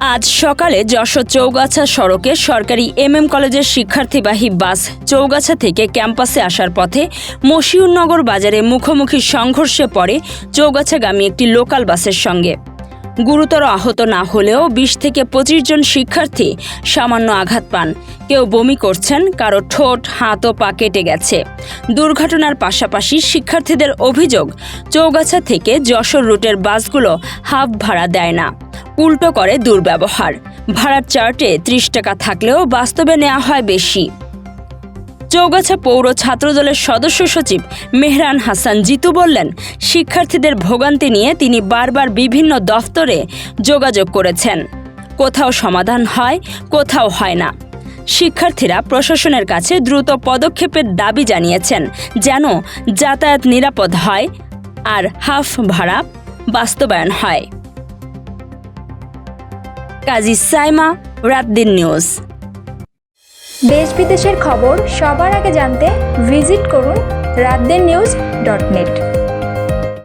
আজ সকালে যশোর চৌগাছা সড়কে সরকারি এমএম কলেজের শিক্ষার্থীবাহী বাস চৌগাছা থেকে ক্যাম্পাসে আসার পথে মশিউরনগর বাজারে মুখোমুখি সংঘর্ষে পড়ে চৌগাছাগামী একটি লোকাল বাসের সঙ্গে। গুরুতর আহত না হলেও বিশ থেকে পঁচিশ জন শিক্ষার্থী সামান্য আঘাত পান। কেউ বমি করছেন, কারও ঠোঁট, হাত ও পা কেটে গেছে। দুর্ঘটনার পাশাপাশি শিক্ষার্থীদের অভিযোগ, চৌগাছা থেকে যশোর রুটের বাসগুলো হাফ ভাড়া দেয় না। উল্টো করে দুর্ব্যবহার। ভাড়ার চার্টে ত্রিশ টাকা থাকলেও বাস্তবে নেওয়া হয় বেশি। চৌগাছা পৌর ছাত্রদলের সদস্য সচিব মেহরান হাসান জিতু বললেন, শিক্ষার্থীদের ভোগান্তি নিয়ে তিনি বারবার বিভিন্ন দফতরে যোগাযোগ করেছেন। কোথাও সমাধান হয়, কোথাও হয় না। শিক্ষার্থীরা প্রশাসনের কাছে দ্রুত পদক্ষেপের দাবি জানিয়েছেন যেন যাতায়াত নিরাপদ হয় আর হাফ ভাড়া বাস্তবায়ন হয়। কাজী সাইমা রাত দিন নিউজ। দেশ বিদেশের খবর সবার আগে জানতে ভিজিট করুন রাতদের নিউজ ডট নেট।